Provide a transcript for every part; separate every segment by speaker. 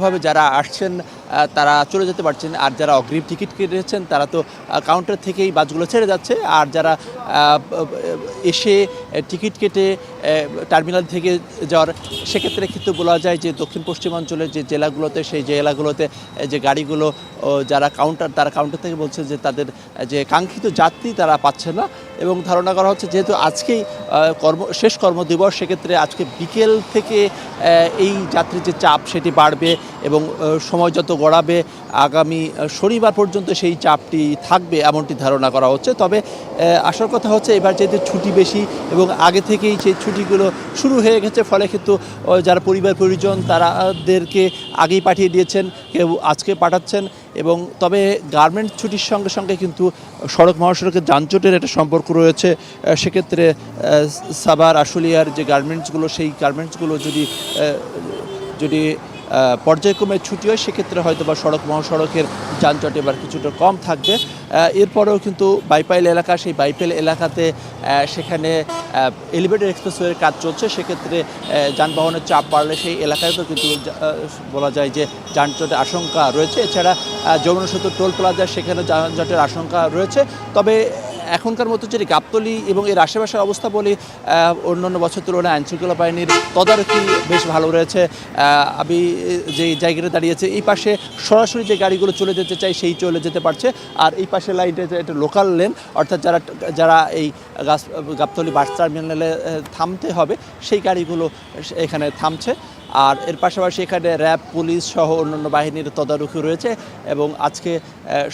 Speaker 1: ভাবে যারা আসছেন তারা চলে যেতে পারছেন। আর যারা অগ্রিম টিকিট কেটেছেন তারা তো কাউন্টার থেকেই বাসগুলো ছেড়ে যাচ্ছে। আর যারা এসে টিকিট কেটে টার্মিনাল থেকে যাওয়ার, সেক্ষেত্রে কিন্তু বলা যায় যে দক্ষিণ পশ্চিমাঞ্চলের যে জেলাগুলোতে, সেই জেলাগুলোতে যে গাড়িগুলো যারা কাউন্টার তারা কাউন্টার থেকে বলছে যে তাদের যে কাঙ্ক্ষিত যাত্রী তারা পাচ্ছে না। এবং ধারণা করা হচ্ছে যেহেতু আজকেই কর্ম, শেষ কর্মদিবস, সেক্ষেত্রে আজকে বিকেল থেকে এই যাত্রীর যে চাপ, সেটি বাড়বে এবং সময় যত গড়াবে আগামী শনিবার পর্যন্ত সেই চাপটি থাকবে এমনটি ধারণা করা হচ্ছে। তবে আসার কথা হচ্ছে এবার যেহেতু ছুটি বেশি এবং আগে থেকেই সেই ছুটিগুলো শুরু হয়ে গেছে, ফলে কিন্তু যারা পরিবার পরিজন তারাদেরকে আগেই পাঠিয়ে দিয়েছেন, কেউ আজকে পাঠাচ্ছেন এবং তবে গার্মেন্টস ছুটির সঙ্গে সঙ্গে কিন্তু সড়ক মহাসড়কের যানজটের একটা সম্পর্ক রয়েছে। সেক্ষেত্রে সাবার আশুলিয়ার যে গার্মেন্টসগুলো, সেই গার্মেন্টসগুলো যদি যদি পর্যায়ক্রমে ছুটি হয়, সেক্ষেত্রে হয়তো বা সড়ক, মহাসড়কের যানজট এবার কিছুটা কম থাকবে। এরপরেও কিন্তু বাইপাইল এলাকা, সেই বাইপাইল এলাকাতে সেখানে এলিভেটেড এক্সপ্রেসওয়ের কাজ চলছে। সেক্ষেত্রে যানবাহনের চাপ বাড়লে সেই এলাকাতেও কিন্তু বলা যায় যে যানজটের আশঙ্কা রয়েছে। এছাড়া যমুনা সেতু টোল প্লাজা সেখানে যানজটের আশঙ্কা রয়েছে। তবে এখনকার মতো যদি গাবতলি এবং এর আশেপাশের অবস্থা বলি অন্যান্য বছর তুলনায় আইনশৃঙ্খলা বাহিনীর তদারকি বেশ ভালো রয়েছে। আমি যে জায়গাটা দাঁড়িয়েছে, এই পাশে সরাসরি যে গাড়িগুলো চলে যেতে চাই সেই চলে যেতে পারছে। আর এই পাশে লাইনটা একটা লোকাল লেন অর্থাৎ যারা যারা এই গাছ, গাবতলি বাস টার্মিনালে থামতে হবে, সেই গাড়িগুলো এখানে থামছে। আর এর পাশাপাশি এখানে র্যাব, পুলিশ সহ অন্যান্য বাহিনীর তদারকি রয়েছে এবং আজকে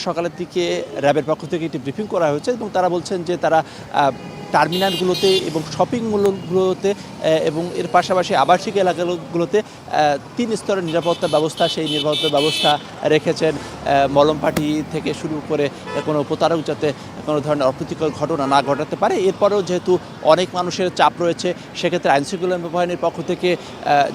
Speaker 1: সকালের দিকে র্যাবের পক্ষ থেকে একটি ব্রিফিং করা হয়েছে এবং তারা বলছেন যে তারা টার্মিনালগুলোতে এবং শপিং মলগুলোতে এবং এর পাশাপাশি আবাসিক এলাকাগুলোতে তিন স্তরের নিরাপত্তা ব্যবস্থা, সেই নিরাপত্তা ব্যবস্থা রেখেছেন। আহ, পার্টি থেকে শুরু করে কোনো প্রতারক যাতে কোনো ধরনের অপ্রীতিকর ঘটনা না ঘটাতে পারে। এরপরেও যেহেতু অনেক মানুষের চাপ রয়েছে সেক্ষেত্রে আইনশৃঙ্খলা বাহিনীর পক্ষ থেকে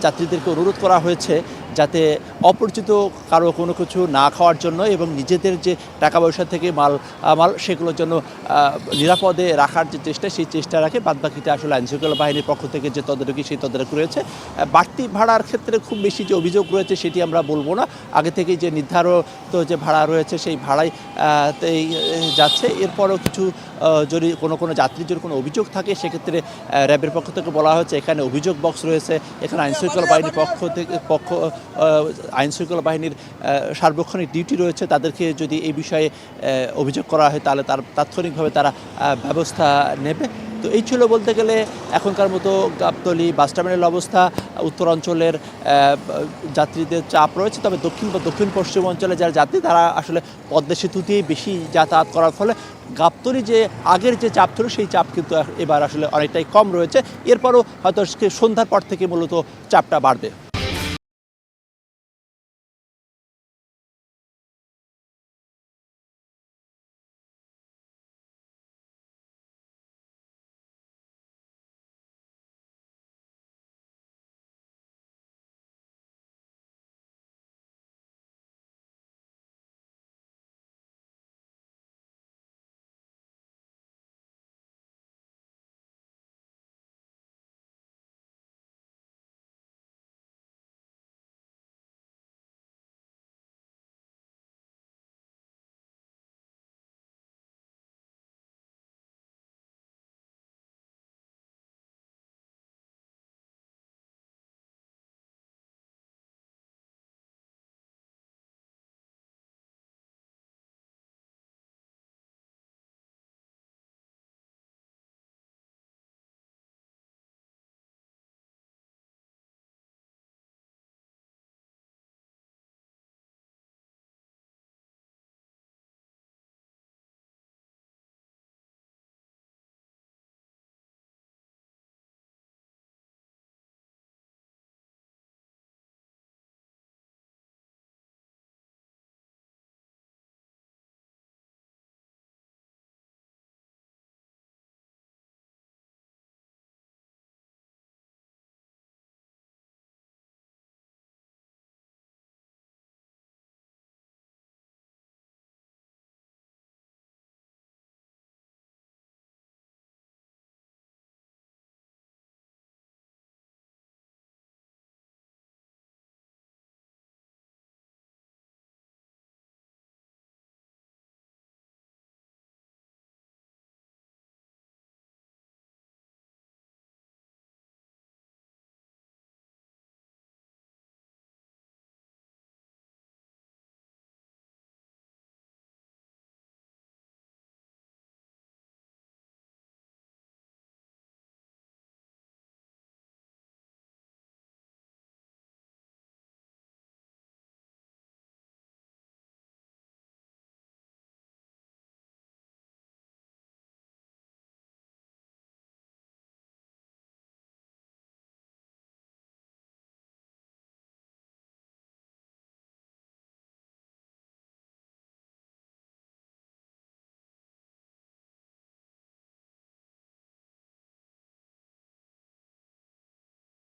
Speaker 1: যাত্রীদেরকে অনুরোধ করা হয়েছে। যাতে অপরিচিত কারও কোনো কিছু না খাওয়ার জন্য এবং নিজেদের যে টাকা পয়সা থেকে মাল মাল সেগুলোর জন্য নিরাপদে রাখার যে চেষ্টা সেই চেষ্টা রাখে। বাদবাকিতে আসলে আইনশৃঙ্খলা বাহিনীর পক্ষ থেকে যে তদারকি সেই তদারকি রয়েছে। বাড়তি ভাড়ার ক্ষেত্রে খুব বেশি যে অভিযোগ রয়েছে সেটি আমরা বলব না। আগে থেকেই যে নির্ধারিত যে ভাড়া রয়েছে সেই আহ, যাচ্ছে। এরপরও কিছু যদি কোনো কোনো যাত্রীর যদি কোনো অভিযোগ থাকে সেক্ষেত্রে র্যাবের পক্ষ থেকে বলা হচ্ছে এখানে অভিযোগ বক্স রয়েছে। এখানে আইনশৃঙ্খলা বাহিনীর পক্ষ থেকে পক্ষ আইনশৃঙ্খলা বাহিনীর সার্বক্ষণিক ডিউটি রয়েছে, তাদেরকে যদি এই বিষয়ে অভিযোগ করা হয়, তাহলে তার তাৎক্ষণিকভাবে তারা ব্যবস্থা নেবে। তো এই ছিল বলতে গেলে এখনকার মতো গাবতলি বাস টার্মিনাল অবস্থা। উত্তরাঞ্চলের যাত্রীদের চাপ রয়েছে, তবে দক্ষিণ বা দক্ষিণ পশ্চিম অঞ্চলে যারা যাত্রী, তারা আসলে পদ্মা সেতু দিয়েই বেশি যাতায়াত করার ফলে গাবতলি যে আগের যে চাপ ছিল, সেই চাপ কিন্তু এবার আসলে অনেকটাই কম রয়েছে। এরপরও হয়তো সন্ধ্যার পর থেকে মূলত চাপটা বাড়বে।